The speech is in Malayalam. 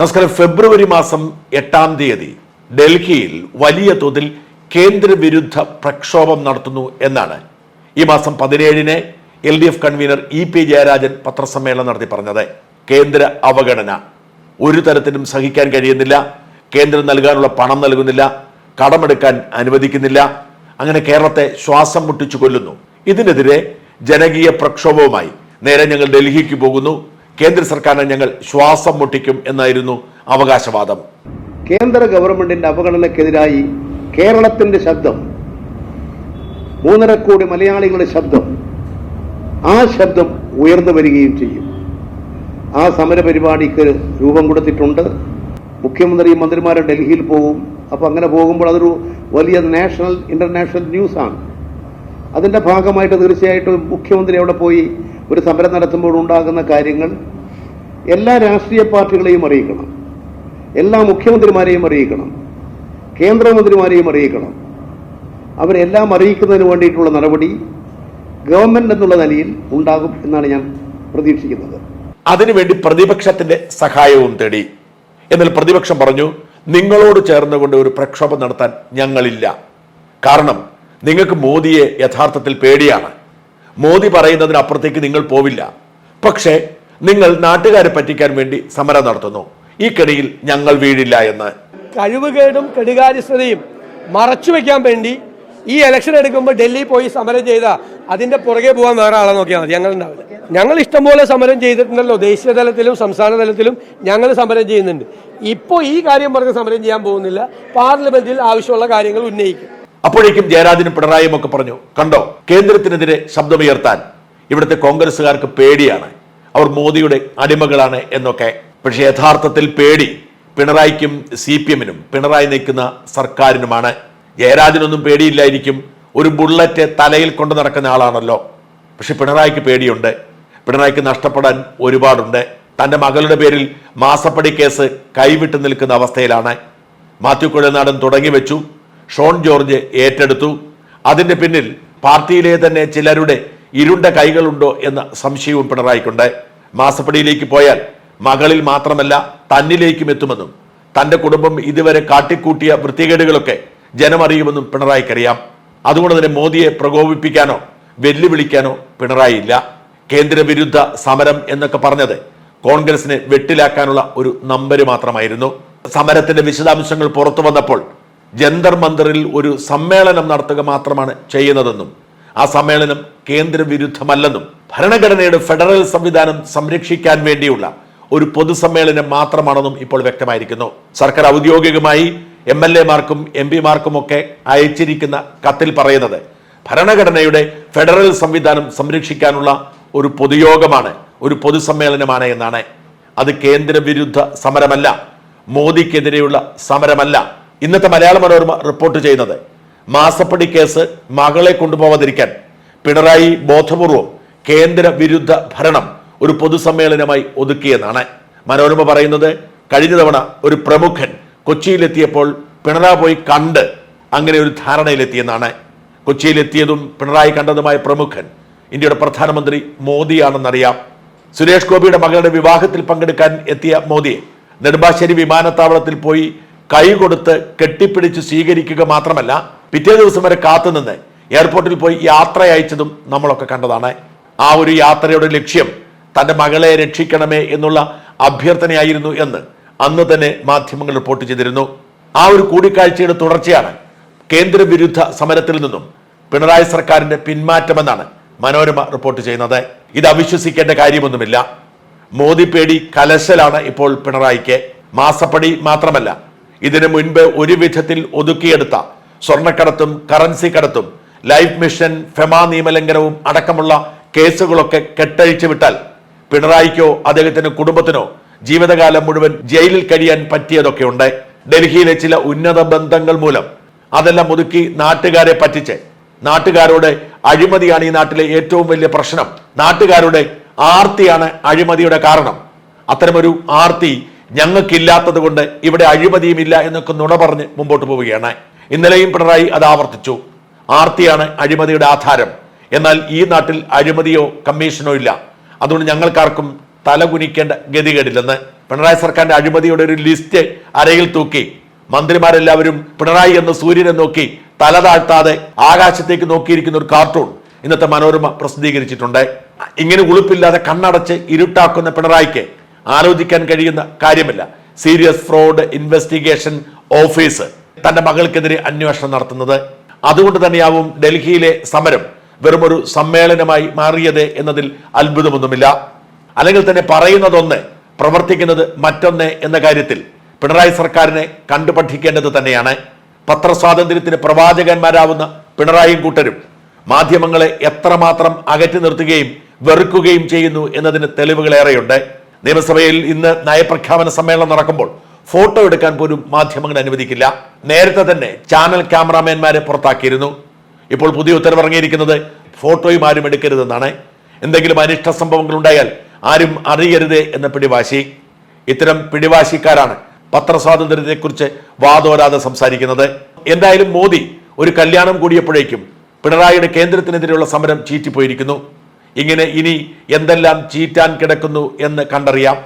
നമസ്കാരം. ഫെബ്രുവരി മാസം എട്ടാം തീയതി ഡൽഹിയിൽ വലിയ തോതിൽ കേന്ദ്രവിരുദ്ധ പ്രക്ഷോഭം നടത്തുന്നു എന്നാണ് ഈ മാസം പതിനേഴിന് L D F convener E P Jayarajan പത്രസമ്മേളനം നടത്തി പറഞ്ഞത്. കേന്ദ്ര അവഗണന. ഒരു തരത്തിലും സഹിക്കാൻ കഴിയുന്നില്ല. കേന്ദ്രം നൽകാനുള്ള പണം നൽകുന്നില്ല. കടമെടുക്കാൻ അനുവദിക്കുന്നില്ല. അങ്ങനെ കേരളത്തെ ശ്വാസം മുട്ടിച്ചു കൊല്ലുന്നു. ഇതിനെതിരെ ജനകീയ പ്രക്ഷോഭവുമായി നേരെ ഞങ്ങൾ ഡൽഹിക്ക് പോകുന്നു. കേന്ദ്ര സർക്കാരിനെ ഞങ്ങൾ ശ്വാസം മുട്ടിക്കും എന്നായിരുന്നു അവകാശവാദം. കേന്ദ്ര ഗവൺമെന്റിന്റെ അവഗണനക്കെതിരായി കേരളത്തിന്റെ ശബ്ദം മൂന്നര കോടി മലയാളികളുടെ ശബ്ദം ആ ശബ്ദം ഉയർന്നു വരികയും ചെയ്യും. ആ സമര പരിപാടിക്ക് രൂപം കൊടുത്തിട്ടുണ്ട്. മുഖ്യമന്ത്രിയും മന്ത്രിമാരും ഡൽഹിയിൽ പോകും. അപ്പൊ അങ്ങനെ പോകുമ്പോൾ അതൊരു വലിയ നാഷണൽ ഇന്റർനാഷണൽ ന്യൂസ് ആണ് അതിന്റെ ഭാഗമായിട്ട് തീർച്ചയായിട്ടും മുഖ്യമന്ത്രി അവിടെ പോയി ഒരു സമരം നടത്തുമ്പോൾ ഉണ്ടാകുന്ന കാര്യങ്ങൾ എല്ലാ രാഷ്ട്രീയ പാർട്ടികളെയും അറിയിക്കണം. എല്ലാ മുഖ്യമന്ത്രിമാരെയും അറിയിക്കണം. കേന്ദ്രമന്ത്രിമാരെയും അറിയിക്കണം. അവരെല്ലാം അറിയിക്കുന്നതിന് വേണ്ടിയിട്ടുള്ള നടപടി ഗവൺമെന്റ് എന്നുള്ള നിലയിൽ ഉണ്ടാകും എന്നാണ് ഞാൻ പ്രതീക്ഷിക്കുന്നത്. അതിനുവേണ്ടി പ്രതിപക്ഷത്തിന്റെ സഹായവും തേടി. എന്നാൽ പ്രതിപക്ഷം പറഞ്ഞു നിങ്ങളോട് ചേർന്നുകൊണ്ട് ഒരു പ്രക്ഷോഭം നടത്താൻ ഞങ്ങളില്ല. കാരണം നിങ്ങൾക്ക് മോദിയെ യഥാർത്ഥത്തിൽ പേടിയാണ്. മോദി പറയുന്നതിനപ്പുറത്തേക്ക് നിങ്ങൾ പോവില്ല. പക്ഷേ നിങ്ങൾ നാട്ടുകാരെ പറ്റിക്കാൻ വേണ്ടി സമരം നടത്തുന്നു. ഈ കെണിയിൽ ഞങ്ങൾ വീഴില്ല എന്ന്. കഴിവുകേടും കെടുകാര്യസ്ഥതയും മറച്ചു വെക്കാൻ വേണ്ടി ഈ ഇലക്ഷൻ എടുക്കുമ്പോൾ ഡൽഹി പോയി സമരം ചെയ്ത അതിന്റെ പുറകെ പോകാൻ വേറെ ആളെ നോക്കിയാൽ മതി. ഞങ്ങൾ ഉണ്ടാവില്ല. ഞങ്ങൾ ഇഷ്ടംപോലെ സമരം ചെയ്തിട്ടുണ്ടല്ലോ. ദേശീയ തലത്തിലും സംസ്ഥാന തലത്തിലും ഞങ്ങൾ സമരം ചെയ്യുന്നുണ്ട്. ഇപ്പോൾ ഈ കാര്യം പറഞ്ഞ് സമരം ചെയ്യാൻ പോകുന്നില്ല. പാർലമെന്റിൽ ആവശ്യമുള്ള കാര്യങ്ങൾ ഉന്നയിക്കും. അപ്പോഴേക്കും ജയരാജനും പിണറായിയും ഒക്കെ പറഞ്ഞു കണ്ടോ കേന്ദ്രത്തിനെതിരെ ശബ്ദമുയർത്താൻ ഇവിടുത്തെ കോൺഗ്രസ്സുകാർക്ക് പേടിയാണ്. അവർ മോദിയുടെ അടിമകളാണ് എന്നൊക്കെ. പക്ഷേ യഥാർത്ഥത്തിൽ പേടി പിണറായിക്കും സി പി എമ്മിനും പിണറായി നയിക്കുന്ന സർക്കാരിനുമാണ്. ജയരാജനൊന്നും പേടിയില്ലായിരിക്കും. ഒരു ബുള്ളറ്റ് തലയിൽ കൊണ്ട് നടക്കുന്ന ആളാണല്ലോ. പക്ഷെ പിണറായിക്ക് പേടിയുണ്ട്. പിണറായിക്ക് നഷ്ടപ്പെടാൻ ഒരുപാടുണ്ട്. തന്റെ മകളുടെ പേരിൽ മാസപ്പടി കേസ് കൈവിട്ട് നിൽക്കുന്ന അവസ്ഥയിലാണ്. മാത്യു കുഴൽനാടൻ തുടങ്ങി വെച്ചു. ഷോൺ ജോർജ് ഏറ്റെടുത്തു. അതിന്റെ പിന്നിൽ പാർട്ടിയിലെ തന്നെ ചിലരുടെ ഇരുണ്ട കൈകളുണ്ടോ എന്ന സംശയവും പിണറായിക്കുണ്ട്. മാസപ്പടിയിലേക്ക് പോയാൽ മകളിൽ മാത്രമല്ല തന്നിലേക്കും എത്തുമെന്നും തന്റെ കുടുംബം ഇതുവരെ കാട്ടിക്കൂട്ടിയ വൃത്തികേടുകളൊക്കെ ജനമറിയുമെന്നും പിണറായിക്കറിയാം. അതുകൊണ്ട് തന്നെ മോദിയെ പ്രകോപിപ്പിക്കാനോ വെല്ലുവിളിക്കാനോ പിണറായി ഇല്ല കേന്ദ്രവിരുദ്ധ സമരം എന്നൊക്കെ പറഞ്ഞത് കോൺഗ്രസിനെ വെട്ടിലാക്കാനുള്ള ഒരു നമ്പര് മാത്രമായിരുന്നു. സമരത്തിന്റെ വിശദാംശങ്ങൾ പുറത്തു വന്നപ്പോൾ ജന്തർ മന്ദറിൽ ഒരു സമ്മേളനം നടത്തുക മാത്രമാണ് ചെയ്യുന്നതെന്നും ആ സമ്മേളനം കേന്ദ്രവിരുദ്ധമല്ലെന്നും ഭരണഘടനയുടെ ഫെഡറൽ സംവിധാനം സംരക്ഷിക്കാൻ വേണ്ടിയുള്ള ഒരു പൊതുസമ്മേളനം മാത്രമാണെന്നും ഇപ്പോൾ വ്യക്തമായിരിക്കുന്നു. സർക്കാർ ഔദ്യോഗികമായി എം എൽ എമാർക്കും എം പിമാർക്കും ഒക്കെ അയച്ചിരിക്കുന്ന കത്തിൽ പറയുന്നത് ഭരണഘടനയുടെ ഫെഡറൽ സംവിധാനം സംരക്ഷിക്കാനുള്ള ഒരു പൊതുയോഗമാണ് ഒരു പൊതുസമ്മേളനമാണ് എന്നാണ്. അത് കേന്ദ്രവിരുദ്ധ സമരമല്ല മോദിക്കെതിരെയുള്ള സമരമല്ല. ഇന്നത്തെ മലയാള മനോരമ റിപ്പോർട്ട് ചെയ്യുന്നത്. മാസപ്പടി കേസ് മകളെ കൊണ്ടുപോവാതിരിക്കാൻ പിണറായി ബോധപൂർവം കേന്ദ്ര വിരുദ്ധ ഭരണം ഒരു പൊതുസമ്മേളനമായി ഒതുക്കിയെന്നാണ്. മനോരമ പറയുന്നത് കഴിഞ്ഞ തവണ ഒരു പ്രമുഖൻ കൊച്ചിയിലെത്തിയപ്പോൾ പിണറായി പോയി കണ്ട് അങ്ങനെ ഒരു ധാരണയിലെത്തിയെന്നാണ്. കൊച്ചിയിലെത്തിയതും പിണറായി കണ്ടതുമായ പ്രമുഖൻ ഇന്ത്യയുടെ പ്രധാനമന്ത്രി മോദിയാണെന്നറിയാം. സുരേഷ് ഗോപിയുടെ മകളുടെ വിവാഹത്തിൽ പങ്കെടുക്കാൻ എത്തിയ മോദിയെ നെടുമ്പാശ്ശേരി വിമാനത്താവളത്തിൽ പോയി കൈ കൊടുത്ത് കെട്ടിപ്പിടിച്ച് സ്വീകരിക്കുക മാത്രമല്ല പിറ്റേ ദിവസം വരെ കാത്തുനിന്ന് എയർപോർട്ടിൽ പോയി യാത്ര അയച്ചതും നമ്മളൊക്കെ കണ്ടതാണ്. ആ ഒരു യാത്രയുടെ ലക്ഷ്യം തന്റെ മകളെ രക്ഷിക്കണമേ എന്നുള്ള അഭ്യർത്ഥനയായിരുന്നു എന്ന് അന്ന് തന്നെ മാധ്യമങ്ങൾ റിപ്പോർട്ട് ചെയ്തിരുന്നു. ആ ഒരു കൂടിക്കാഴ്ചയുടെ തുടർച്ചയാണ് കേന്ദ്രവിരുദ്ധ സമരത്തിൽ നിന്നും പിണറായി സർക്കാരിന്റെ പിന്മാറ്റമെന്നാണ് മനോരമ റിപ്പോർട്ട് ചെയ്യുന്നത്. ഇത് അവിശ്വസിക്കേണ്ട കാര്യമൊന്നുമില്ല. മോദി പേടി കലശലാണ് ഇപ്പോൾ പിണറായിക്ക്. മാസപ്പടി മാത്രമല്ല ഇതിനു മുൻപ് ഒരു വിധത്തിൽ ഒതുക്കിയെടുത്ത സ്വർണക്കടത്തും കറൻസി കടത്തും ലൈഫ് മിഷൻ ഫെമാ നിയമലംഘനവും അടക്കമുള്ള കേസുകളൊക്കെ കെട്ടഴിച്ചു വിട്ടാൽ പിണറായിക്കോ അദ്ദേഹത്തിന്റെ കുടുംബത്തിനോ ജീവിതകാലം മുഴുവൻ ജയിലിൽ കഴിയാൻ പറ്റിയതൊക്കെ ഉണ്ട്. ഡൽഹിയിലെ ചില ഉന്നത ബന്ധങ്ങൾ മൂലം അതെല്ലാം ഒതുക്കി നാട്ടുകാരെ പറ്റിച്ച് നാട്ടുകാരോട് അഴിമതിയാണ് ഈ നാട്ടിലെ ഏറ്റവും വലിയ പ്രശ്നം. നാട്ടുകാരുടെ ആർത്തിയാണ് അഴിമതിയുടെ കാരണം. അത്തരമൊരു ആർത്തി ഞങ്ങൾക്കില്ലാത്തത് കൊണ്ട് ഇവിടെ അഴിമതിയുമില്ല എന്നൊക്കെ നുണ പറഞ്ഞ് മുമ്പോട്ട് പോവുകയാണ്. ഇന്നലെയും പിണറായി അത് ആവർത്തിച്ചു. ആർത്തിയാണ് അഴിമതിയുടെ ആധാരം. എന്നാൽ ഈ നാട്ടിൽ അഴിമതിയോ കമ്മീഷനോ ഇല്ല. അതുകൊണ്ട് ഞങ്ങൾക്കാർക്കും തലകുനിക്കേണ്ട ഗതികേടില്ലെന്ന് പിണറായി സർക്കാരിന്റെ അഴിമതിയുടെ ഒരു ലിസ്റ്റ് അരയിൽ തൂക്കി. മന്ത്രിമാരെല്ലാവരും പിണറായി എന്ന സൂര്യനെ നോക്കി തല താഴ്ത്താതെ ആകാശത്തേക്ക് നോക്കിയിരിക്കുന്ന ഒരു കാർട്ടൂൺ ഇന്നത്തെ മനോരമ പ്രസിദ്ധീകരിച്ചിട്ടുണ്ട്. ഇങ്ങനെ ഉളുപ്പില്ലാതെ കണ്ണടച്ച് ഇരുട്ടാക്കുന്ന പിണറായിക്ക് ആലോചിക്കാൻ കഴിയുന്ന കാര്യമല്ല. സീരിയസ് ഫ്രോഡ് ഇൻവെസ്റ്റിഗേഷൻ ഓഫീസ് തന്റെ മകൾക്കെതിരെ അന്വേഷണം നടത്തുന്നത്. അതുകൊണ്ട് തന്നെയാവും ഡൽഹിയിലെ സമരം വെറും ഒരു സമ്മേളനമായി മാറിയത് എന്നതിൽ അത്ഭുതമൊന്നുമില്ല. അല്ലെങ്കിൽ തന്നെ പറയുന്നതൊന്ന് പ്രവർത്തിക്കുന്നത് മറ്റൊന്ന് എന്ന കാര്യത്തിൽ പിണറായി സർക്കാരിനെ കണ്ടുപഠിക്കേണ്ടത് തന്നെയാണ്. പത്രസ്വാതന്ത്ര്യത്തിന് പ്രവാചകന്മാരാവുന്ന പിണറായി കൂട്ടരും മാധ്യമങ്ങളെ എത്രമാത്രം അകറ്റി നിർത്തുകയും വെറുക്കുകയും ചെയ്യുന്നു എന്നതിന് തെളിവുകളേറെയുണ്ട്. നിയമസഭയിൽ ഇന്ന് നയപ്രഖ്യാപന സമ്മേളനം നടക്കുമ്പോൾ ഫോട്ടോ എടുക്കാൻ പോലും മാധ്യമങ്ങൾ അനുവദിക്കില്ല. നേരത്തെ തന്നെ ചാനൽ ക്യാമറാമാൻമാരെ പുറത്താക്കിയിരുന്നു. ഇപ്പോൾ പുതിയ ഉത്തരവ് ഇറങ്ങിയിരിക്കുന്നത് ഫോട്ടോയും ആരും എടുക്കരുതെന്നാണ്. എന്തെങ്കിലും അനിഷ്ട സംഭവങ്ങൾ ഉണ്ടായാൽ ആരും അറിയരുത് എന്ന പിടിവാശി. ഇത്തരം പിടിവാശിക്കാരാണ് പത്രസ്വാതന്ത്ര്യത്തെക്കുറിച്ച് വാദോരാതെ സംസാരിക്കുന്നത്. എന്തായാലും മോദി ഒരു കല്യാണം കൂടിയപ്പോഴേക്കും പിണറായിയുടെ കേന്ദ്രത്തിനെതിരെയുള്ള സമരം ചീറ്റിപ്പോയിരിക്കുന്നു. ഇങ്ങനെ ഇനി എന്തെല്ലാം ചീറ്റാൻ കിടക്കുന്നു എന്ന് കണ്ടറിയാം.